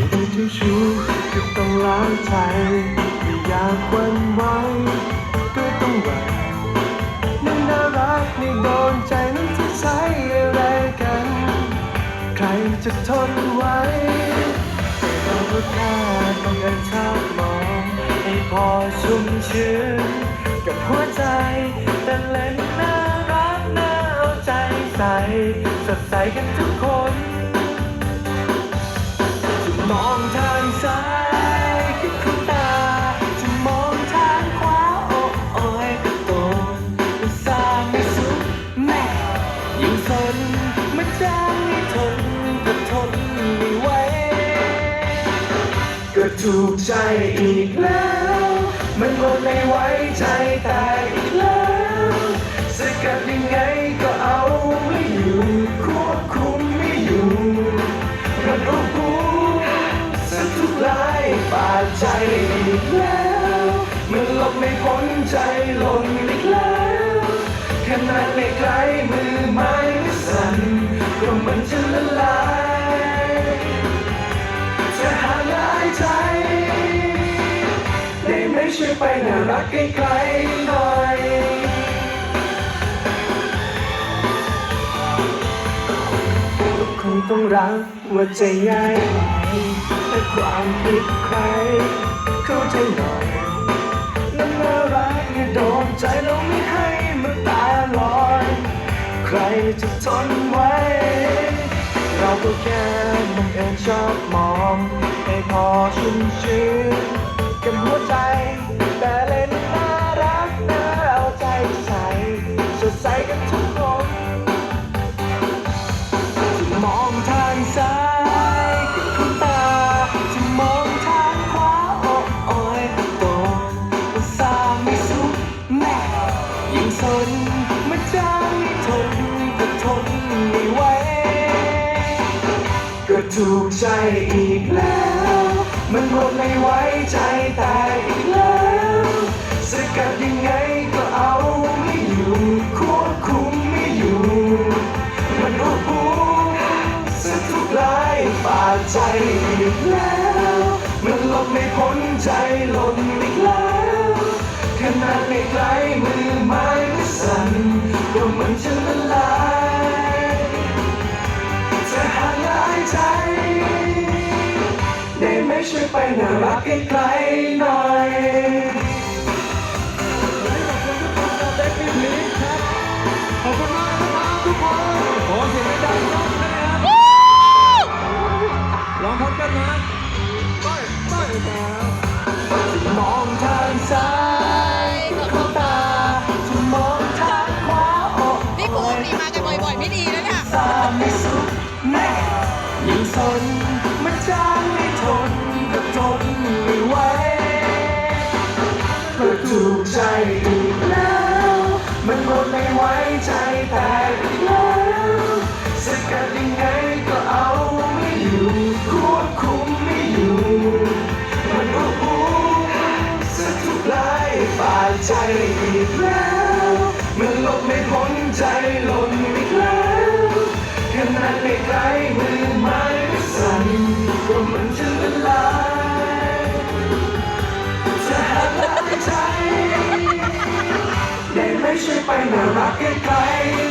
ชิวชิวก็ต้องล้างใจไม่อยากหวันไหวก็ต้องแหวกนี่นน่ารักนี่โดนใจนั้นจะใช้อะไรกัน ใครจะทนไหวเราก็แค่ต้องเดินชอบมองให้พอชุ่มชื้นกับหัวใจแต่เล่นน่ารักน่าเอาใจใส่สดใสกันทุกคน มองทางซ้ายก็คุณตา จะมองทางขวาโอ้โอ้ยก็โดนอุตส่าห์ไม่สุดแม่ยิ่งสนมันจะไม่ทนก็ทนไม่ไหวก็ถูกใจอีกแล้ว มันหมดไม่ไว้ใจแต่อีก ดใจอีกแล้ว มันหลบไม่พ้นใจหล่นอีกแล้วขนาดไม่ไกลมือไม้ไม่สั่นก็เหมันจะละลายจะหาลายใจ ได้ไหมช่วยไปน่ารักใกล้ๆหน่อยคงต้องรักว่าใจง่ายไหม แต่ความผิดใคร เข้าใจหน่อยนั่นน่ารักอย่าโดนใจเราไม่ให้มันตาลอย ใครจะทนไว้ เราก็แค่บังเอิญชอบมองให้พอชุ่มชื้นกับหัวใจ แต่เล่นน่ารักน่าเอาใจใส่สดใสกันทุก ถูกใจอีกแล้ว มันหมดไม่ไว้ใจแต่อีกแล้วสกัดยังไงก็เอาไม่อยู่ควบคุมไม่อยู่ มันอุกูสักทุกลายปาดใจอีกแล้ว มันหลบไม่พ้นใจหล่นอีกแล้วขนาดไม่ไกลมือไม้ไม่สั่นก็เหมันจะละลาย ใจ ได้ไหมช่วยไปน่ารักใกล้ๆหน่อยขอบคุณมากนะครับทุกคนขอเสียงดังๆครับนะครับลองพร้อมกันนะไปไปมองทางซ้ายก็เข้าตาจะมองทางขวาโอ้นี่ครูนี่มากันบ่อยๆ ไม่ดีแล้วเนี่ย ตาไม่สุดแม่ ยิ่งสนมันจางไม่ทนก็ทนไม่ไหวก็ถูกใจอีกแล้ว มันหมดไม่ไว้ใจแต่อีกแล้วสกัดยังไงก็เอาไม่อยู่ ควบคุมไม่อยู่ มันอุกูสักทุกลายปาดใจอีกแล้ว มันลบไม่พ้นใจหล่น ได้ไม่ช่วยไปน่ารักใกล้